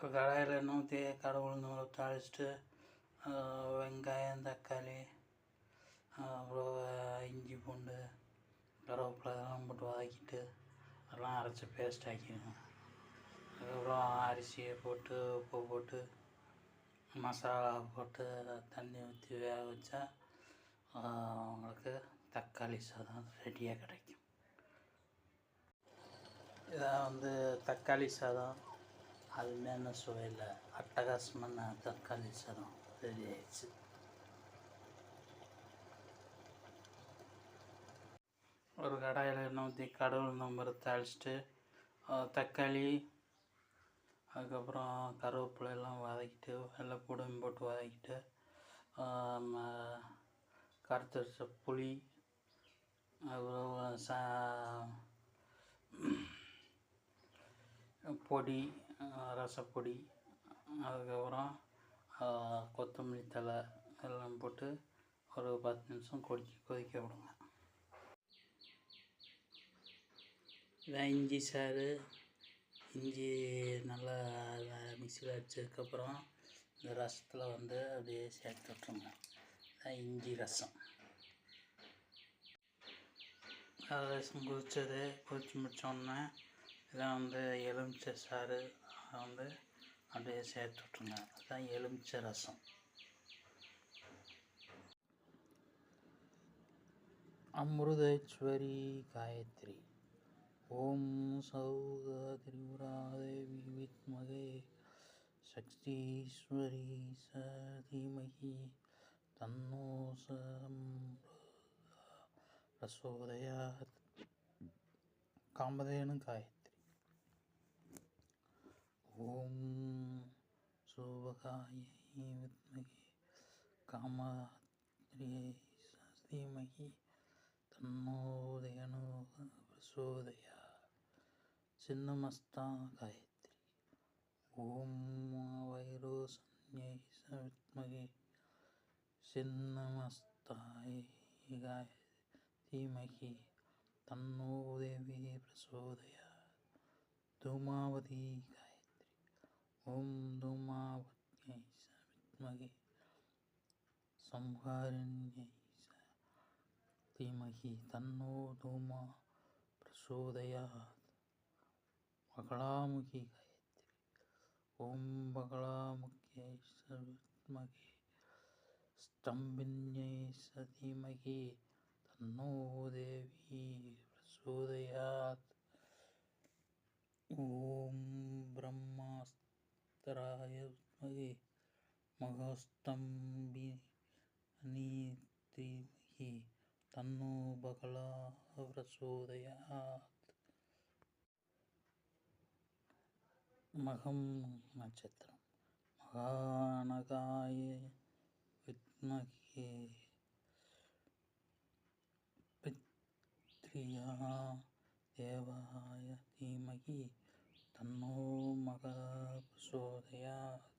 கடாயில் எண்ணெய் ஊற்றி கடவுள் நம்மளை தாளிச்சிட்டு வெங்காயம் தக்காளி அப்புறம் இஞ்சி பூண்டு கருவேப்பிலை இதெல்லாம் போட்டு வதக்கிட்டு அதெல்லாம் அரைச்சி பேஸ்ட் ஆக்கிடுங்க. அதுக்கப்புறம் அரிசியை போட்டு உப்பு போட்டு மசாலா போட்டு தண்ணி ஊற்றி வேக வச்சா உங்களுக்கு தக்காளி சாதம் ரெடியாக கிடைக்கும். இதான் வந்து தக்காளி சாதம். அருமையான சுவையில் அட்டகாசமான தக்காளி சாதம் ரெடி ஆயிடுச்சு ஒரு கடாயில் எண்ணெய் ஊற்றி கடவுள் நம்பர் தாளிச்சிட்டு தக்காளி அதுக்கப்புறம் கருவேப்பிலை எல்லாம் வதக்கிட்டு வெள்ளைப்பூடும் போட்டு வதக்கிட்டு கருத்து வச்ச புளி அப்புறம் சா பொடி ரசப்பொடி அதுக்கப்புறம் கொத்தமல்லி தழை எல்லாம் போட்டு ஒரு பத்து நிமிஷம் கொதிக்க கொதிக்க விடுங்க. இதான் இஞ்சி சாறு. இஞ்சி நல்லா மிக்சியில் அடித்ததுக்கப்புறம் இந்த ரசத்தில் வந்து அப்படியே சேர்த்து விட்ருங்க இதான் இஞ்சி ரசம். ரசம் குதித்தது குதித்து முடித்தோடனே இதான் வந்து எலுமிச்சை சாறு வந்து அப்படியே சேர்த்து விட்ருங்க அதுதான் எலுமிச்சை ரசம். அமிர்தேஸ்வரி காயத்ரி. ஓம் சௌக திரிபுராதேவி வித்மகே. சக்தீஸ்வரி சதீமகி தன்னோ ரசோதயா. காமதேனு காயத்ரி. का मतलब काम धीमहि तन्नोदयनो प्रसोदया चिन्नमस्ता गायत्री। ओम वैरो संयत्मे छिन्नमस्ताये गाय देवी प्रसोदया धूमावती गायत्री। ओम धूमावती। आत्मगे संहारिण्यै धीमहि तन्नो धूमः प्रचोदयात्। बगलामुखी गायत्री, ॐ बगलामुख्यै स विद्महे स्तम्भिन्यै स धीमहि तन्नो देवी प्रचोदयात्। ॐ ब्रह्मास्त्राय विद्महे ಮಗಸ್ತಂಭಿನೀತ್ರಿಮಿ ತನ್ನೋ ಬಗಲಾ ಪ್ರಚೋದಯಾತ್ மகம் நட்சத்திரம் மகானகாய வித்மகே பித்ரியா தேவாய தீமகி தன்னோ மக பிரசோதயாத்